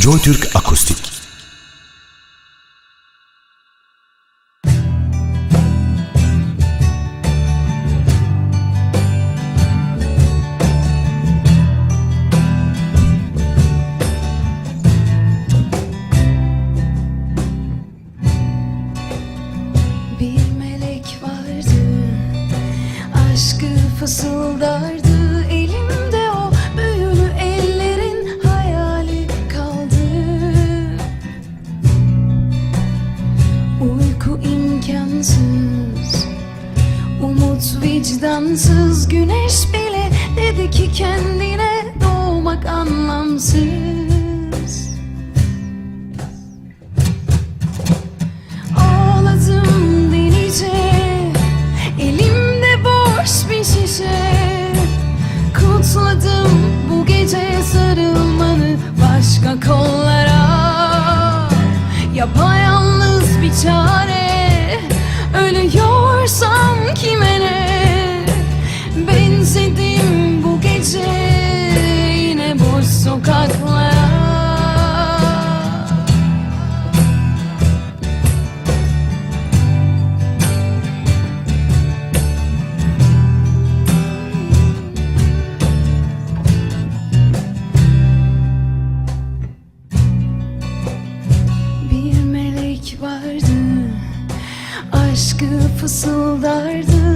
JoyTürk Akustik. Bir melek vardı Aşkı fısıldardı vicdansız Güneş bile dedi ki kendine Doğmak anlamsız. Ağladım delice Elimde boş bir şişe. Kutladım bu gece sarılmanı Başka kollara. Yapayalnız bir çare Ölüyorsam kime ne Benzedim bu gece Yine boş sokaklara Bir melek vardı Aşkı fısıldardı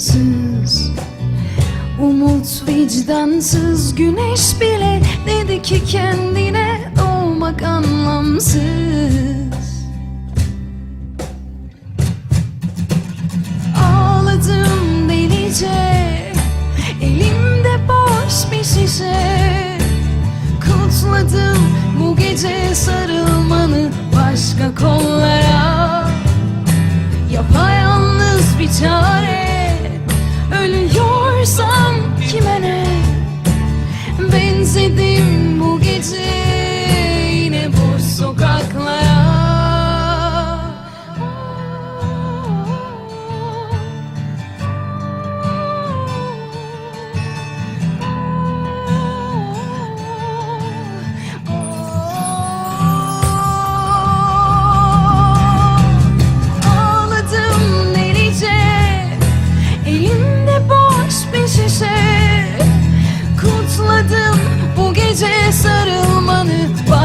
imkansız Umut vicdansız Güneş bile dedi ki kendine Doğmak anlamsız. Ağladım delice Elimde boş bir şişe. Kutladım bu gece sarılmanı Başka kollara. Yapayalnız bir çare Benzedim bu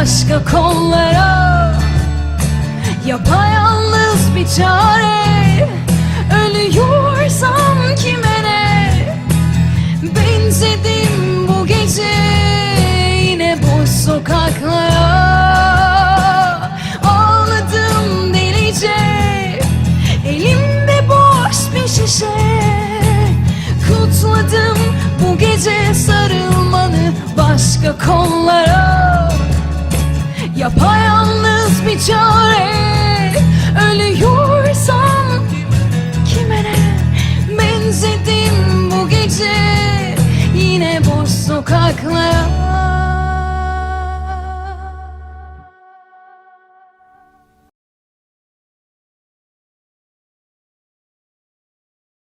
Başka kollara. Yapayalnız bir çare. Ölüyorsam kime ne Benzedim bu gece Yine boş sokaklara. Ağladım delice. Elimde boş bir şişe. Kutladım bu gece sarılmanı Başka kollara Yapayalnız bir çare. Ölüyorsam kime ne? Benzedim bu gece. Yine boş sokaklara